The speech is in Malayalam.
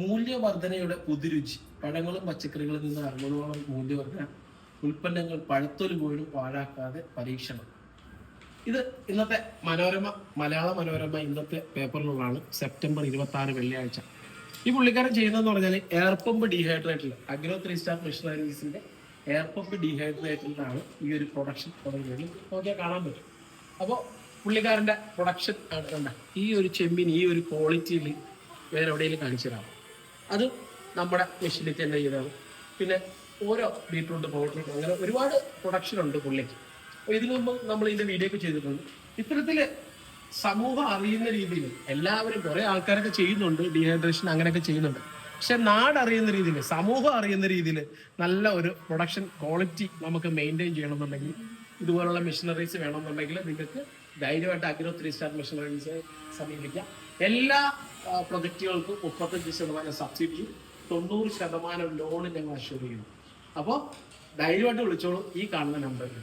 മൂല്യവർധനയുടെ പുതുരുചി പഴങ്ങളും പച്ചക്കറികളിൽ നിന്ന് അറുപതോളം മൂല്യവർദ്ധന. ഉൽപ്പന്നങ്ങൾ പഴത്തൊലി പോലും പാഴാക്കാതെ പരീക്ഷണം. ഇത് ഇന്നത്തെ മനോരമ മലയാള മനോരമ ഇന്നത്തെ പേപ്പറിലുള്ളതാണ്. സെപ്റ്റംബർ ഇരുപത്തി ആറ് വെള്ളിയാഴ്ച. ഈ പുള്ളിക്കാരൻ ചെയ്യുന്നതെന്ന് പറഞ്ഞാൽ air pump agro three star മിഷണറീസിന്റെ air pump ഈ ഒരു പ്രൊഡക്ഷൻ തുടങ്ങിയത്. നോക്കിയാൽ കാണാൻ പറ്റും. അപ്പോൾ പുള്ളിക്കാരന്റെ പ്രൊഡക്ഷൻ ആണ് ഈ ഒരു ചെമ്പിന് ഈ ഒരു ക്വാളിറ്റിയിൽ വേറെ എവിടെയെങ്കിലും കാണിച്ചു തരാം അത് നമ്മുടെ മെഷീനിൽ തന്നെ ചെയ്തതാണ്. പിന്നെ ഓരോ ബീട്രൂട്ട് പൗഡർ അങ്ങനെ ഒരുപാട് പ്രൊഡക്ഷൻ ഉണ്ട് പുള്ളിക്ക്. അപ്പോൾ ഇതിനു മുമ്പ് നമ്മൾ ഇതിന്റെ വീഡിയോ ഒക്കെ ചെയ്തിട്ടുണ്ട്. ഇത്തരത്തിൽ സമൂഹം അറിയുന്ന രീതിയിൽ എല്ലാവരും കുറേ ആൾക്കാരൊക്കെ ചെയ്യുന്നുണ്ട് ഡീഹൈഡ്രേഷൻ അങ്ങനെയൊക്കെ ചെയ്യുന്നുണ്ട്. പക്ഷെ നാടറിയുന്ന രീതിയിൽ സമൂഹം അറിയുന്ന രീതിയിൽ നല്ല ഒരു പ്രൊഡക്ഷൻ ക്വാളിറ്റി നമുക്ക് മെയിന്റെയിൻ ചെയ്യണമെന്നുണ്ടെങ്കിൽ ഇതുപോലുള്ള മെഷീനറീസ് വേണമെന്നുണ്ടെങ്കിൽ നിങ്ങൾക്ക് ധൈര്യമായിട്ട് അഗ്രോ ത്രീ സ്റ്റാർ മെഷീനറീസ് സമീപിക്കാം. എല്ലാ പ്രൊജക്റ്റുകൾക്ക് മുപ്പത്തഞ്ച് ശതമാനം സബ്സിഡിയും തൊണ്ണൂറ് ശതമാനം ലോണ് ഞങ്ങൾ അഷ്യൂർ ചെയ്യുന്നു. അപ്പോൾ ധൈര്യമായിട്ട് വിളിച്ചോളൂ ഈ കാണുന്ന നമ്പറിൽ